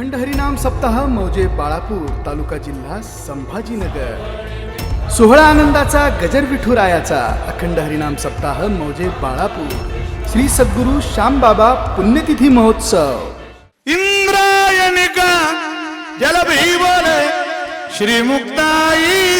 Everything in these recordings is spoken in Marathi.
अखंड हरिनाम सप्ताह मौजे बाळापूर तालुका जिल्हा संभाजीनगर. सोहळा आनंदाचा गजर विठुरायाचा अखंड हरिनाम सप्ताह मौजे बाळापूर. श्री सद्गुरू श्यामबाबा पुण्यतिथी महोत्सव. इंद्रायनिका जलभीवन श्रीमुक्ताई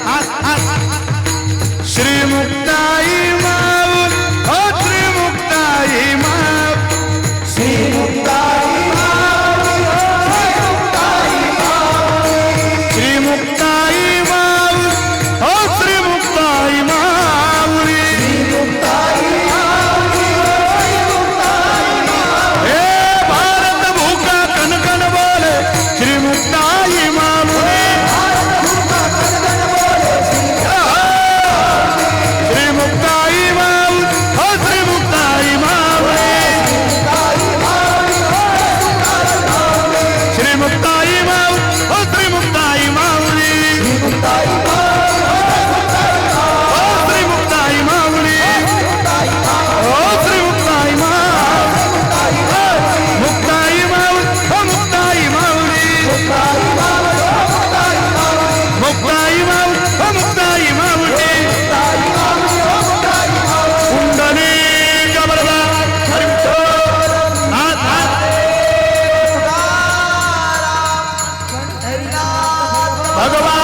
ভগবান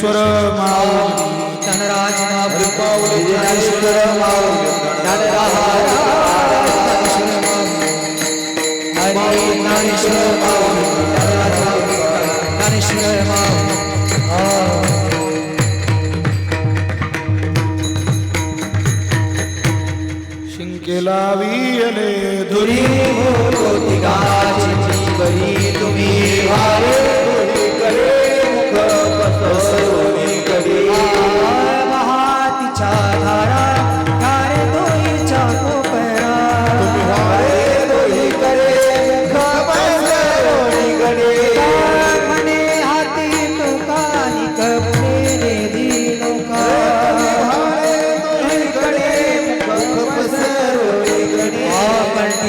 ज्ञानेश्वर धनराज ज्ञानेश्वर शिंकेला वियले धुरी. होती गाची बरी.